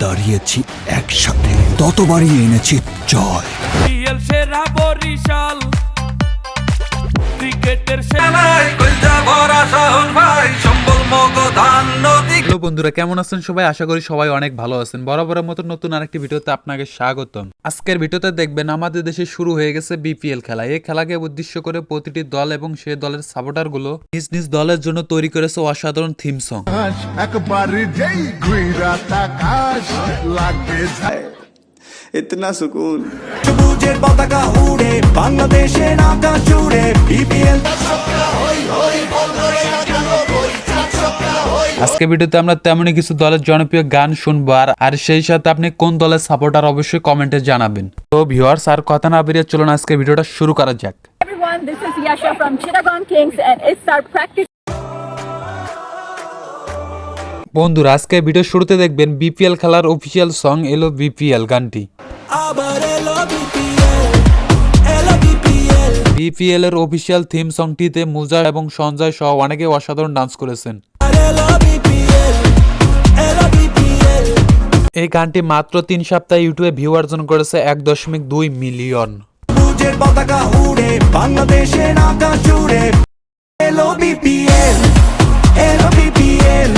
দাঁড়িয়েছি একসাথে। ততবারই এনেছি জয়। বিএল সেরা বরিশাল। ক্রিকেটের সেরা। বন্ধুরা কেমন আছেন সবাই? আশা করি সবাই অনেক ভালো আছেন। বরাবরের মতো নতুন আরেকটি ভিডিওতে আপনাকে স্বাগতম। আজকের ভিডিওতে দেখবেন আমাদের দেশে শুরু হয়ে গেছে বিপিএল খেলা। এই খেলাকে উদ্দেশ্য করে প্রতিটি দল এবং সে দলের সাপোর্টারগুলো নিজ নিজ দলের জন্য তৈরি করেছে অসাধারণ থিম সং। ইতনা সুকুন পতাকা উড়ে বাংলাদেশের আকাশ জুড়ে বিপিএল আজকে ভিডিওতে আমরা তেমনই কিছু দলের জনপ্রিয় গান শুনব আর আর সেই সাথে আপনি কোন দলের সাপোর্টার অবশ্যই কমেন্টে জানাবেন। তো ভিউয়ার্স আর কথা না বেরিয়ে চলুন আজকে ভিডিওটা শুরু করা যাক। Everyone, this is Yasha from Chittagong Kings and it's our practice বন্ধুরা আজকে ভিডিও শুরুতে দেখবেন বিপিএল খেলার অফিসিয়াল সং এলো বিপিএল গানটি। আবার এলো বিপিএল এলো বিপিএল বিপিএল এর অফিসিয়াল থিম সংটিতে মুজা এবং সঞ্জয় সহ অনেকে অসাধারণ ডান্স করেছেন। এই গানটি মাত্র তিন সপ্তাহে ইউটিউবে ভিউ অর্জন করেছে এক দশমিক দুই মিলিয়ন। পতাকা উড়ে বাংলাদেশের আকাশ জুড়ে এলো বিপিএল এলো বিপিএল।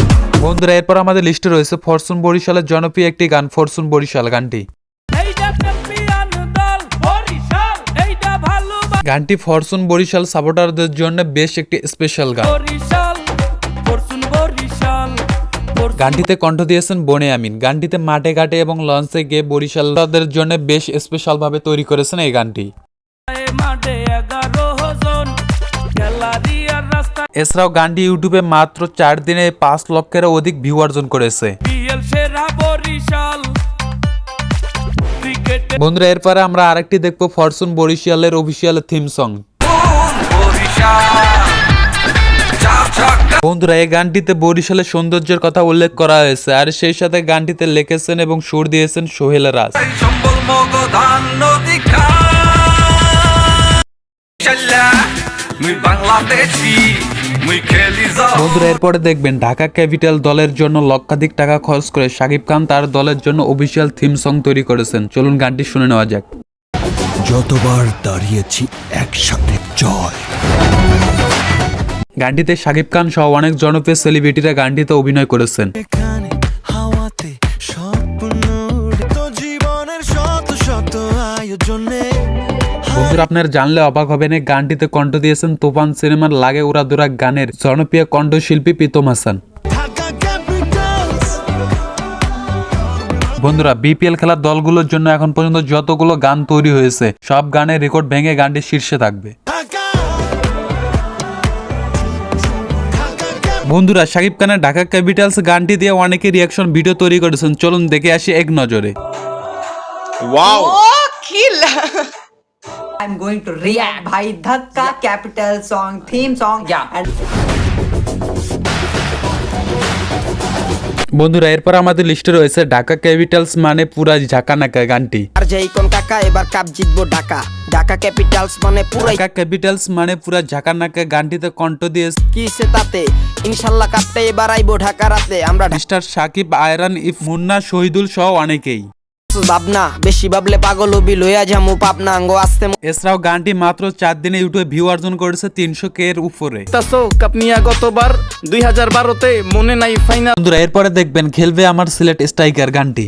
বন্ধুরা এরপর আমাদের লিস্টে রয়েছে ফরচুন বরিশালের জনপ্রিয় একটি গান ফরচুন বরিশাল গানটি। এইটা চ্যাম্পিয়ন দল বরিশাল এইটা ভালো গানটি ফরচুন বরিশাল সাপোর্টারদের জন্য বেশ একটি স্পেশাল গান। গানটিতে কণ্ঠ দিয়েছেন বনে আমিন। গানটিতে মাঠে ঘাটে এবং লঞ্চে গিয়ে বরিশালদের জন্য বেশ স্পেশাল ভাবে তৈরি করেছেন এই গানটি। এছাড়াও গানটি ইউটিউবে মাত্র চার দিনে পাঁচ লক্ষেরও অধিক ভিউ অর্জন করেছে। বন্ধুরা এরপরে আমরা আরেকটি দেখব ফরচুন বরিশালের অফিসিয়াল থিম সং বন্ধুরা এই গানটিতে বরিশালের সৌন্দর্যের কথা উল্লেখ করা হয়েছে আর সেই সাথে গানটিতে লিখেছেন এবং সুর দিয়েছেন সোহেল রাজ। বন্ধুরা এরপরে দেখবেন ঢাকা ক্যাপিটাল দলের জন্য লক্ষাধিক টাকা খরচ করে শাকিব খান তার দলের জন্য অফিসিয়াল থিম সং তৈরি করেছেন। চলুন গানটি শুনে নেওয়া যাক। যতবার দাঁড়িয়েছি একসাথে জয়। গানটিতে শাকিব খান সহ অনেক জনপ্রিয় সেলিব্রিটিরা গানটিতে অভিনয় করেছেন। বন্ধুরা আপনার জানলে অবাক হবেন এই গানটিতে কণ্ঠ দিয়েছেন তুফান সিনেমার লাগে উড়া দুরা গানের জনপ্রিয় কণ্ঠশিল্পী প্রীতম হাসান। বন্ধুরা বিপিএল খেলার দলগুলোর জন্য এখন পর্যন্ত যতগুলো গান তৈরি হয়েছে সব গানের রেকর্ড ভেঙে গানটি শীর্ষে থাকবে। বন্ধুরা শাকিব খানের ঢাকা ক্যাপিটালস গানটি দিয়ে অনেকে রিয়াকশন ভিডিও তৈরি করেছেন। চলুন দেখে আসি এক নজরে। I'm going to react. Bhai Dhakka capital song theme song yeah. and বন্ধুরা এরপর আমাদের লিস্টে রয়েছে ঢাকা ক্যাপিটালস মানে পুরা ঝাঁকানাকা গানটি? আর যেই কোন কাকা এবার কাপ জিতবো ঢাকা। ঢাকা ক্যাপিটালস মানে পুরা ঢাকা ক্যাপিটালস মানে পুরা ঝাঁকানাকা গানটিতে কণ্ঠ দিয়ে কিসে তাতে? ইনশাল্লাহ কাপটা এবার আইবো ঢাকা রাতে। আমরা মিস্টার সাকিব আয়রান ইফ মুন্না শহীদুল সহ অনেকেই। ভাবনা। বেশি ভাবলে পাগল হবি লইয়া যামু পাবনা আঙ্গ আসতে এছাড়াও গানটি মাত্র চার দিনে ইউটিউবে ভিউ অর্জন করেছে তিনশো কে এর উপরে। তাসো কাপনিয়া গতবার দুই হাজার বারোতে মনে নাই ফাইনাল বন্ধুরা এরপরে দেখবেন খেলবে আমার সিলেট স্ট্রাইকার গানটি।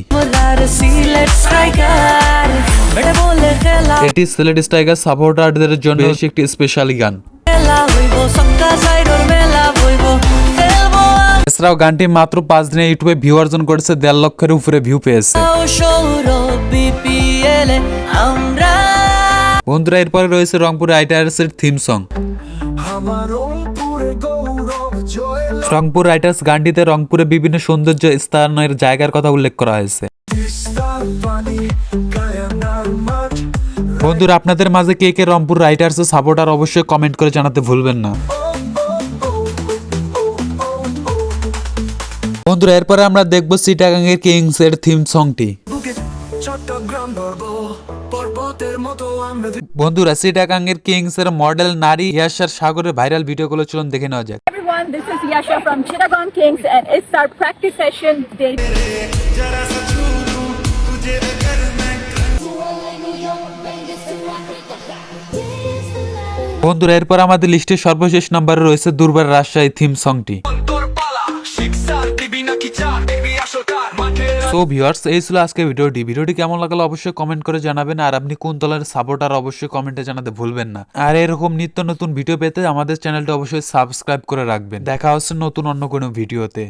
এটি সিলেট স্ট্রাইকার সাপোর্টারদের জন্য একটি স্পেশাল গান। এছাড়াও গানটি মাত্র পাঁচ দিনে ইউটিউবে ভিউ অর্জন করেছে দেড় লক্ষের উপরে ভিউ পেয়েছে। বন্ধুরা এরপরে রয়েছে রংপুর রাইটার্স এর থিম সং রংপুরে রাইটার্স গানটিতে রংপুরে বিভিন্ন সৌন্দর্য স্থানের জায়গার কথা উল্লেখ করা হয়েছে। বন্ধুরা আপনাদের মাঝে কে কে রংপুর রাইটার্সের সাপোর্টার অবশ্যই কমেন্ট করে জানাতে ভুলবেন না। বন্ধুরা এরপরে আমরা দেখব সিটাগাঙ্গের কিংস এর থিম সংটি বন্ধুরা সিটাগাঙ্গের কিংস এর মডেল নারী ইয়াসার সাগরের ভাইরাল ভিডিওগুলো চলুন দেখে নেওয়া যাক। Everyone, this is Yasha from Chittagong Kings, and it's our practice session day. বন্ধুরা এরপর আমাদের লিস্টের সর্বশেষ নম্বরে রয়েছে দুর্বার রাজশাহী থিম সংটি সো ভিউয়ার্স এই ছিল আজকে ভিডিওটি। ভিডিওটি কেমন লাগল অবশ্যই কমেন্ট করে জানাবেন। আর আপনি কোন দলের সাপোর্টার অবশ্যই কমেন্টে জানাতে ভুলবেন না। আর এরকম নিত্য নতুন ভিডিও পেতে আমাদের চ্যানেলটা অবশ্যই সাবস্ক্রাইব করে রাখবেন। দেখা হচ্ছে নতুন অন্য কোনো ভিডিওতে